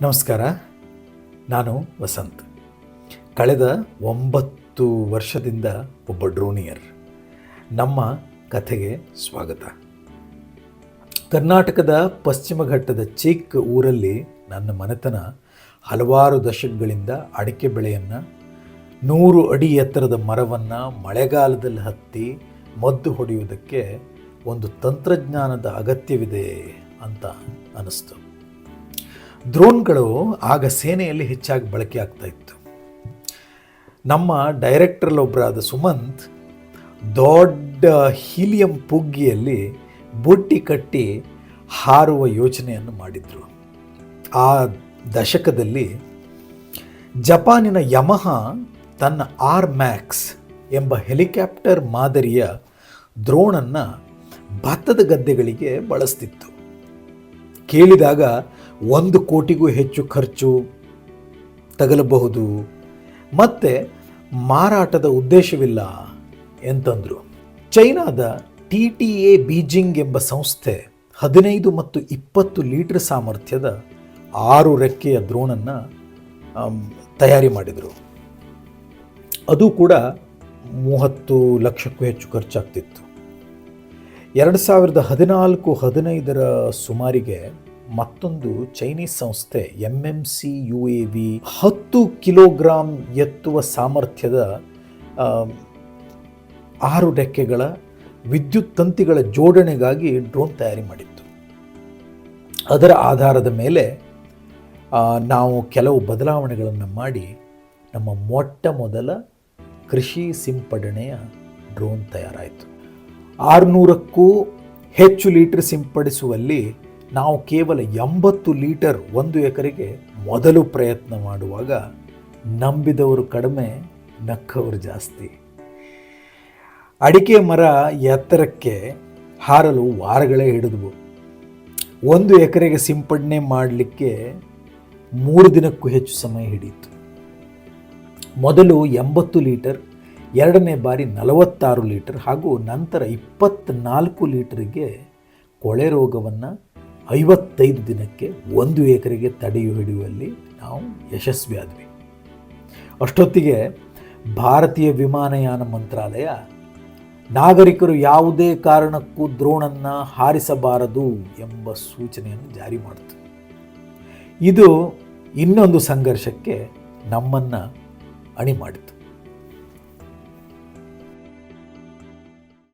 ನಮಸ್ಕಾರ. ನಾನು ವಸಂತ್. ಕಳೆದ ಒಂಬತ್ತು ವರ್ಷದಿಂದ ಒಬ್ಬ ಡ್ರೋನಿಯರ್. ನಮ್ಮ ಕಥೆಗೆ ಸ್ವಾಗತ. ಕರ್ನಾಟಕದ ಪಶ್ಚಿಮ ಘಟ್ಟದ ಚಿಕ್ಕ ಊರಲ್ಲಿ ನನ್ನ ಮನೆತನ ಹಲವಾರು ದಶಕಗಳಿಂದ ಅಡಿಕೆ ಬೆಳೆಯನ್ನು, ನೂರು ಅಡಿ ಎತ್ತರದ ಮರವನ್ನು ಮಳೆಗಾಲದಲ್ಲಿ ಹತ್ತಿ ಮದ್ದು ಹೊಡೆಯುವುದಕ್ಕೆ ಒಂದು ತಂತ್ರಜ್ಞಾನದ ಅಗತ್ಯವಿದೆ ಅಂತ ಅನ್ನಿಸ್ತು ಡ್ರೋನ್ಗಳು ಆಗ ಸೇನೆಯಲ್ಲಿ ಹೆಚ್ಚಾಗಿ ಬಳಕೆ ಆಗ್ತಾ ಇತ್ತು. ನಮ್ಮ ಡೈರೆಕ್ಟ್ರಲ್ಲೊಬ್ಬರಾದ ಸುಮಂತ್ ದೊಡ್ಡ ಹೀಲಿಯಂ ಪುಗ್ಗಿಯಲ್ಲಿ ಬುಟ್ಟಿ ಕಟ್ಟಿ ಹಾರುವ ಯೋಚನೆಯನ್ನು ಮಾಡಿದರು. ಆ ದಶಕದಲ್ಲಿ ಜಪಾನಿನ ಯಮಹ ತನ್ನ ಆರ್ ಮ್ಯಾಕ್ಸ್ ಎಂಬ ಹೆಲಿಕಾಪ್ಟರ್ ಮಾದರಿಯ ದ್ರೋಣನ್ನು ಭತ್ತದ ಗದ್ದೆಗಳಿಗೆ ಬಳಸ್ತಿತ್ತು. ಕೇಳಿದಾಗ ಒಂದು ಕೋಟಿಗೂ ಹೆಚ್ಚು ಖರ್ಚು ತಗಲಬಹುದು. ಮತ್ತು ಮಾರಾಟದ ಉದ್ದೇಶವಿಲ್ಲ ಎಂತಂದರು. ಚೈನಾದ ಟಿ ಟಿ ಎ ಬೀಜಿಂಗ್ ಎಂಬ ಸಂಸ್ಥೆ ಹದಿನೈದು ಮತ್ತು ಇಪ್ಪತ್ತು ಲೀಟರ್ ಸಾಮರ್ಥ್ಯದ ಆರು ರೆಕ್ಕೆಯ ದ್ರೋಣನ್ನು ತಯಾರಿ ಮಾಡಿದರು. ಅದು ಕೂಡ ಮೂವತ್ತು ಲಕ್ಷಕ್ಕೂ ಹೆಚ್ಚು ಖರ್ಚಾಗ್ತಿತ್ತು. ಎರಡು ಸಾವಿರದ ಹದಿನಾಲ್ಕು ಹದಿನೈದರ ಸುಮಾರಿಗೆ ಮತ್ತೊಂದು ಚೈನೀಸ್ ಸಂಸ್ಥೆ M M C U A V ಹತ್ತು ಕಿಲೋಗ್ರಾಂ ಎತ್ತುವ ಸಾಮರ್ಥ್ಯದ ಆರು ರೆಕ್ಕೆಗಳ ವಿದ್ಯುತ್ ತಂತಿಗಳ ಜೋಡಣೆಗಾಗಿ ಡ್ರೋನ್ ತಯಾರಿ ಮಾಡಿತ್ತು. ಅದರ ಆಧಾರದ ಮೇಲೆ ನಾವು ಕೆಲವು ಬದಲಾವಣೆಗಳನ್ನು ಮಾಡಿ ನಮ್ಮ ಮೊಟ್ಟ ಮೊದಲ ಕೃಷಿ ಸಿಂಪಡಣೆಯ ಡ್ರೋನ್ ತಯಾರಾಯಿತು. ಆರುನೂರಕ್ಕೂ ಹೆಚ್ಚು ಲೀಟರ್ ಸಿಂಪಡಿಸುವಲ್ಲಿ ನಾವು ಕೇವಲ ಎಂಬತ್ತು ಲೀಟರ್ ಒಂದು ಎಕರೆಗೆ ಮೊದಲು ಪ್ರಯತ್ನ ಮಾಡುವಾಗ ನಂಬಿದವರು ಕಡಿಮೆ, ನಕ್ಕವರು ಜಾಸ್ತಿ. ಅಡಿಕೆ ಮರ ಎತ್ತರಕ್ಕೆ ಹಾರಲು ವಾರಗಳೇ ಹಿಡಿದವು. ಒಂದು ಎಕರೆಗೆ ಸಿಂಪಡಣೆ ಮಾಡಲಿಕ್ಕೆ ಮೂರು ದಿನಕ್ಕೂ ಹೆಚ್ಚು ಸಮಯ ಹಿಡಿಯಿತು. ಮೊದಲು ಎಂಬತ್ತು ಲೀಟರ್, ಎರಡನೇ ಬಾರಿ ನಲವತ್ತಾರು ಲೀಟರ್ ಹಾಗೂ ನಂತರ ಇಪ್ಪತ್ತ್ನಾಲ್ಕು ಲೀಟರ್ಗೆ ಕೊಳೆ ರೋಗವನ್ನು ಐವತ್ತೈದು ದಿನಕ್ಕೆ ಒಂದು ಎಕರೆಗೆ ತಡೆಯು ಹಿಡಿಯುವಲ್ಲಿ ನಾವು ಯಶಸ್ವಿಯಾದ್ವಿ ಅಷ್ಟೊತ್ತಿಗೆ ಭಾರತೀಯ ವಿಮಾನಯಾನ ಮಂತ್ರಾಲಯ, ನಾಗರಿಕರು ಯಾವುದೇ ಕಾರಣಕ್ಕೂ ದ್ರೋಣನ್ನು ಹಾರಿಸಬಾರದು ಎಂಬ ಸೂಚನೆಯನ್ನು ಜಾರಿ ಮಾಡಿತು. ಇದು ಇನ್ನೊಂದು ಸಂಘರ್ಷಕ್ಕೆ ನಮ್ಮನ್ನು ಅಣಿ ಮಾಡಿತು.